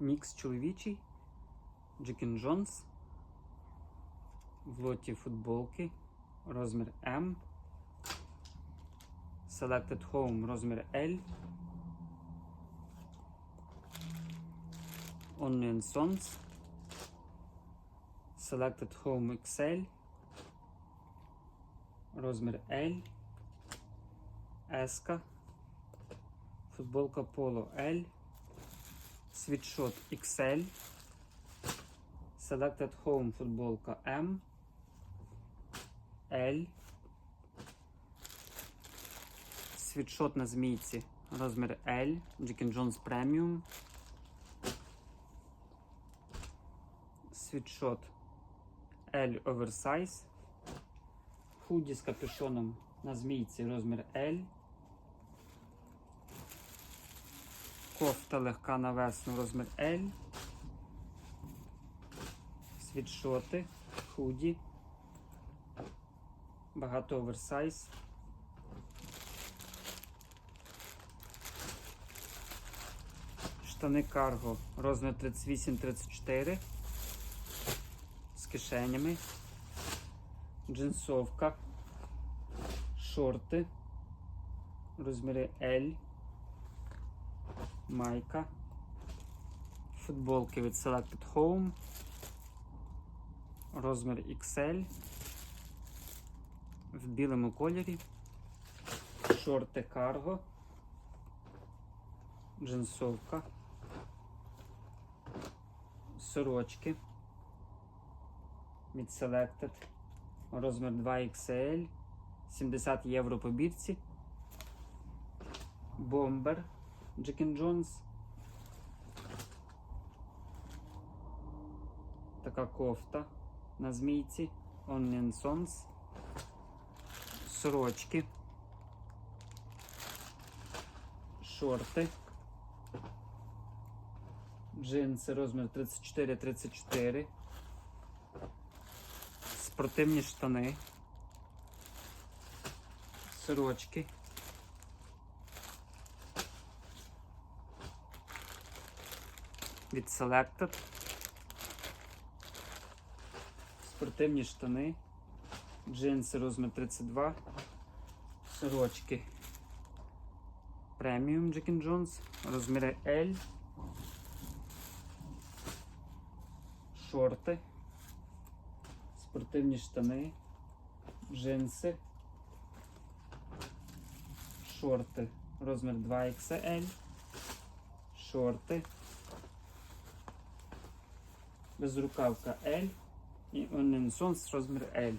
Мікс чоловічий. Джекін Джонс. В лоті футболки. Розмір М. Selected Home розмір L. Onion Sons. Selected Home XL. Розмір L. S. Футболка Polo L. Світшот XL. Selected Home футболка M. L. Світшот на змійці розмір L. Джекін Jones Premium. Світшот L Oversize. Худі з капюшоном на змійці розмір L. Кофта легка на весну розмір L. Світшоти, худі. Багато оверсайз. Штани карго розмір 38-34 з кишенями. Джинсовка. Шорти. Розміри L. Майка. Футболки від Selected Home. Розмір XL. В білому кольорі. Шорти карго. Джинсовка. Сорочки. Від Selected. Розмір 2XL. 70 євро по бірці. Бомбер. Джекін Джонс. Така кофта на змійці. Onion Sons. Сорочки. Шорти. Джинси розмір 34-34. Спортивні штани. Сорочки. Від Selected. Спортивні штани. Джинси розмір 32. Сорочки. Преміум Джекін Джонс. Розміри L. Шорти. Спортивні штани. Джинси. Шорти. Розмір 2XL. Шорти. Безрукавка L. І Sons розмір L.